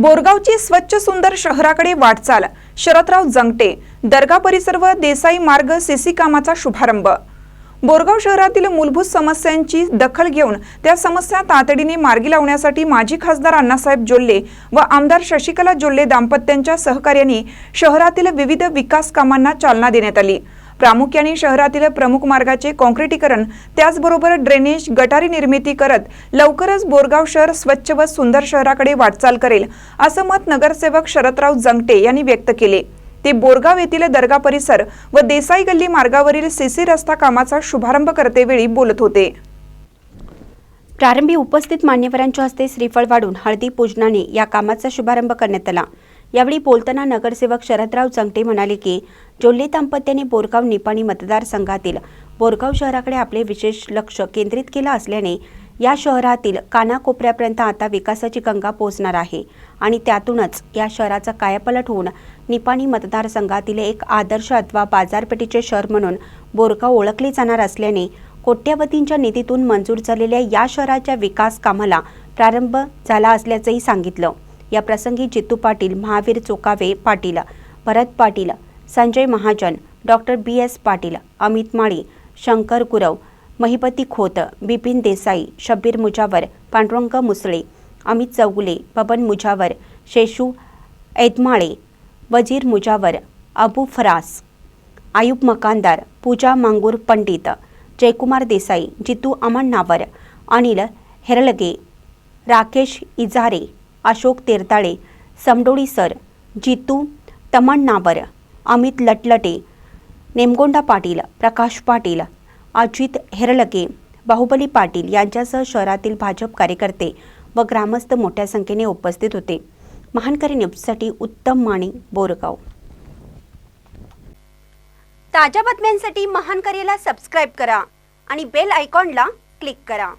बोरगावची स्वच्छ सुंदर शहराकडे वाटचाल. शरदराव जंगटे दर्गा परिसर व देसाई मार्ग सीसी कामाचा शुभारंभ. बोरगाव शहरातील मूलभूत समस्यांची दखल घेऊन त्या समस्या तातडीने मार्गी लावण्यासाठी माजी खासदार अण्णासाहेब जोल्ले व आमदार शशिकला जोल्ले दाम्पत्यांच्या सहकार्याने शहरातील विविध विकास कामांना चालना देण्यात आली. प्रामुख्याने शहरातील प्रमुख मार्गाचे काँक्रिटीकरण त्याचबरोबर ड्रेनेज गटारी निर्मिती करत लवकरच बोरगाव शहर स्वच्छ व सुंदर शहराकडे वाटचाल करेल असं मत नगरसेवक शरदराव जंगटे यांनी व्यक्त केले. ते बोरगाव येथील दर्गा परिसर व देसाई गल्ली मार्गावरील सीसी रस्ता कामाचा शुभारंभ करतेवेळी बोलत होते. प्रारंभी उपस्थित मान्यवरांच्या हस्ते श्रीफळ वाढून हळदी पूजनाने या कामाचा शुभारंभ करण्यात आला. यावेळी बोलताना नगरसेवक शरदराव जंगटे म्हणाले की जोल्ली दाम्पत्याने बोरगाव निपाणी मतदारसंघातील बोरगाव शहराकडे आपले विशेष लक्ष केंद्रित केलं असल्याने या शहरातील कानाकोपऱ्यापर्यंत आता विकासाची गंगा पोहोचणार आहे. आणि त्यातूनच या शहराचा कायापलट होऊन निपाणी मतदारसंघातील एक आदर्श अथवा बाजारपेठेचे शहर म्हणून बोरगाव ओळखले जाणार असल्याने कोट्यावधींच्या निधीतून मंजूर झालेल्या या शहराच्या विकास कामाला प्रारंभ झाला असल्याचंही सांगितलं. या प्रसंगी Jitu Patil Mahavir Chokave Patil Bharat Patil Sanjay Mahajan doctor B S Patil Amit Mali Shankar Gurav Mahipati Khot Bipin Desai Shabbir Mujawar Pandurang Musale Amit Chougule Baban Mujawar Sheshu Aidmale Wazir Mujawar Abu Faras Ayub Makandar Pooja Mangur Pandit Jaykumar Desai Jitu Aman Navar Anil Heralge Rakesh Ijare Ashok Tertale Samdoli sir Jitu Taman Navar Amit Latlate Nemgonda Patil Prakash Patil Ajit Herlake Bahubali Patil यांच्यासह शहरातील भाजप कार्यकर्ते व ग्रामस्थ मोठ्या संख्येने उपस्थित होते. महानकरी न्यूजसाठी उत्तम माने बोरगाव. ताज्या बातम्यांसाठी महानकरीला सबस्क्राईब करा आणि बेल आयकॉनला क्लिक करा.